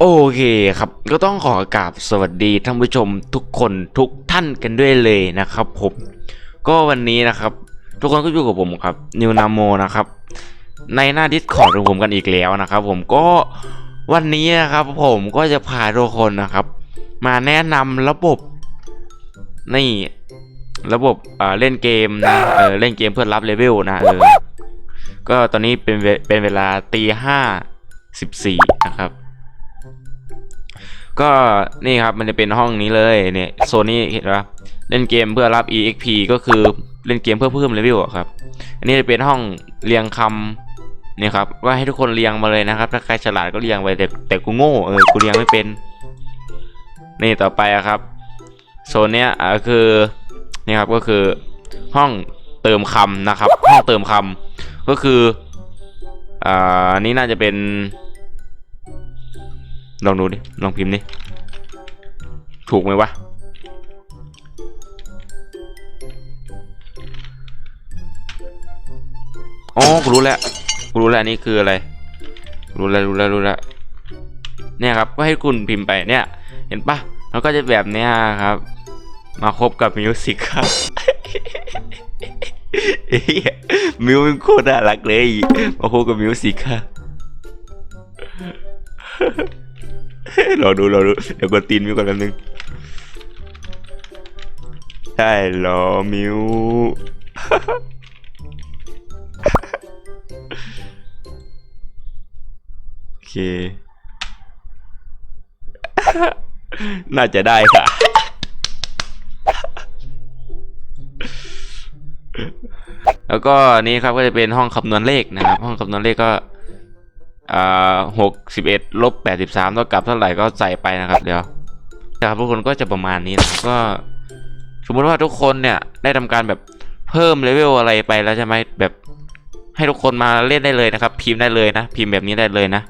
โอเคครับก็ต้องขอกราบสวัสดีท่านผู้ชมทุกคนทุกท่านกันด้วยเลยนะครับผมก็วันนี้นะครับ ทุกคนก็อยู่กับผมครับนิวนามโมนะครับ ในหน้าดิสคอร์ดของผมกันอีกแล้วนะครับ ผมก็วันนี้นะครับผมก็จะพาทุกคนนะครับ มาแนะนำระบบนี่ระบบเออเล่นเกมนะเออเล่นเกมเพื่อรับเลเวลนะเออก็ตอนนี้เป็นเวเป็นเวลาตีห้าสิบสี่นะครับ ก็นี่ครับมันจะเป็นห้องนี้เลยเนี่ยโซนนี้เห็นปะเล่นเกมเพื่อรับ exp ก็คือเล่นเกมเพื่อเพิ่มเลเวลครับ อันนี้จะเป็นห้องเรียงคำเนี่ยครับว่าให้ทุกคนเรียงมาเลยนะครับ ถ้าใครฉลาดก็เรียงไปแต่แต่กูโง่เออกูเรียงไม่เป็น นี่ต่อไปอะครับโซนเนี้ยอะคือนี่ครับก็คือห้องเติมคำนะครับ ห้องเติมคำก็คืออ่านนี้น่าจะเป็น ลองดูดิ ลองพิมพ์ดิ ถูกไหมวะ อ๋อ กูรู้แล้ว กูรู้แล้วนนี้คืออะไร รู้แล้วรู้แล้วรู้แล้ว เนี่ยครับ ก็ให้คุณพิมพ์ไปเนี่ย เห็นปะแล้วก็จะแบบเนี้ยครับ มาคบกับมิวสิกครับมิวเป็นโคตรน่ารักเลยมาคบกับมิวสิกค่ะ รอดูรอดูเดี๋ยวกดตีนมิวก่อนแป๊บนึงได้เหรอมิวโอเค น่าจะได้ค่ะแล้วก็นี่ครับก็จะเป็นห้องคำนวณเลขนะครับ ห้องคำนวณเลขก็ อ่าหกสิบเอ็ดลบแปดสิบสามเท่ากับเท่าไหร่ก็ใส่ไปนะครับเดี๋ยวนะครับทุกคนก็จะประมาณนี้นะก็สมมติว่าทุกคนเนี่ยได้ทำการแบบเพิ่มเลเวลอะไรไปแล้วใช่ไหมแบบให้ทุกคนมาเล่นได้เลยนะครับ พิมพ์ได้เลยนะ พิมพ์แบบนี้ได้เลยนะ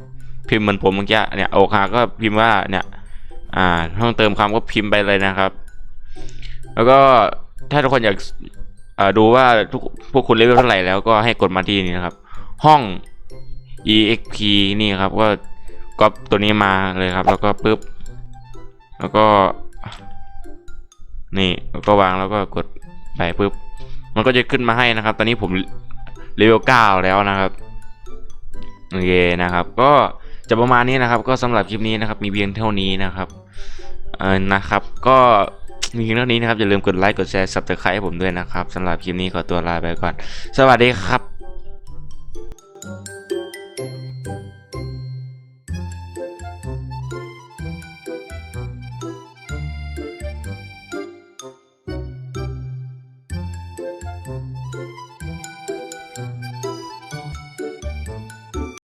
พิมพ์เหมือนผมเมื่อกี้เนี่ยโอคาก็พิมพ์ว่าเนี่ยอ่าห้องเติมคำก็พิมพ์ไปเลยนะครับ แล้วก็ถ้าทุกคนอยากอ่าดูว่าทุกพวกคุณเลเวลเท่าไหร่แล้วก็ให้กดมาที่นี่นะครับ ห้อง exp นี่ครับก็ก๊อปตัวนี้มาเลยครับ แล้วก็ปึ๊บ แล้วก็ นี่แล้วก็วางแล้วก็กดไปปึ๊บ มันก็จะขึ้นมาให้นะครับ ตอนนี้ผมเลเวลเก้าแล้วนะครับโอเคนะครับ ก็จะประมาณนี้นะครับ ก็สำหรับคลิปนี้นะครับ มีเพียงเท่านี้นะครับเออนะครับ ก็มีเพียงเท่านี้นะครับอย่าลืมกดไลค์กดแชร์ subscribe ให้ผมด้วยนะครับสำหรับคลิปนี้ขอตัวลาไปก่อน สวัสดีครับ